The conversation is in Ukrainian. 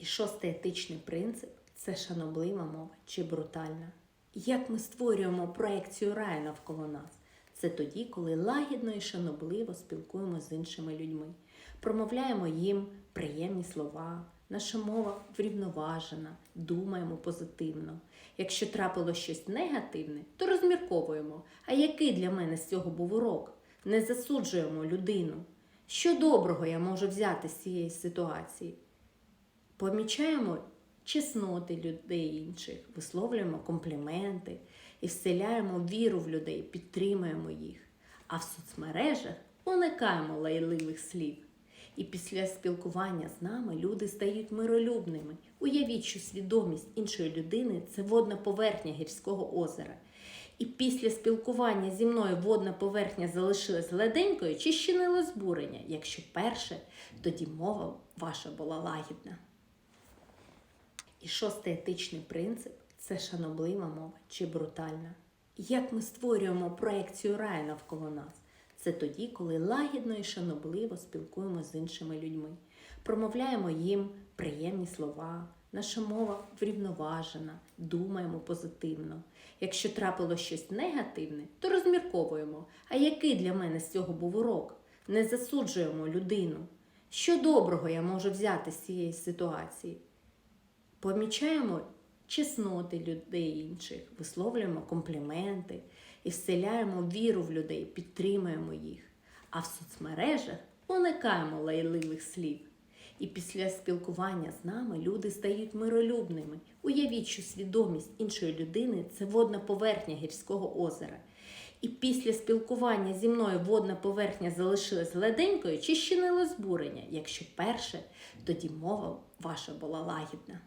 І шостий етичний принцип це шаноблива мова чи брутальна. Як ми створюємо проекцію раю навколо нас? Це тоді, коли лагідно і шанобливо спілкуємося з іншими людьми, промовляємо їм приємні слова, наша мова врівноважена, думаємо позитивно. Якщо трапило щось негативне, то розмірковуємо. А який для мене з цього був урок? Не засуджуємо людину. Що доброго я можу взяти з цієї ситуації? Помічаємо чесноти людей інших, висловлюємо компліменти і вселяємо віру в людей, підтримуємо їх. А в соцмережах уникаємо лайливих слів. І після спілкування з нами люди стають миролюбними. Уявіть, що свідомість іншої людини це водна поверхня гірського озера. І після спілкування зі мною водна поверхня залишилась гладенькою чи ще не розбурення. Якщо перше, тоді мова ваша була лагідна. І шостий етичний принцип це шаноблива мова чи брутальна. Як ми створюємо проекцію раю навколо нас? Це тоді, коли лагідно і шанобливо спілкуємося з іншими людьми, промовляємо їм приємні слова, наша мова врівноважена, думаємо позитивно. Якщо трапило щось негативне, то розмірковуємо. А який для мене з цього був урок? Не засуджуємо людину. Що доброго я можу взяти з цієї ситуації? Помічаємо чесноти людей інших, висловлюємо компліменти і вселяємо віру в людей, підтримуємо їх. А в соцмережах уникаємо лайливих слів. І після спілкування з нами люди стають миролюбними. Уявіть, що свідомість іншої людини це водна поверхня гірського озера. І після спілкування зі мною водна поверхня залишилась гладенькою чи ще не розбурення. Якщо перше, тоді мова ваша була лагідна.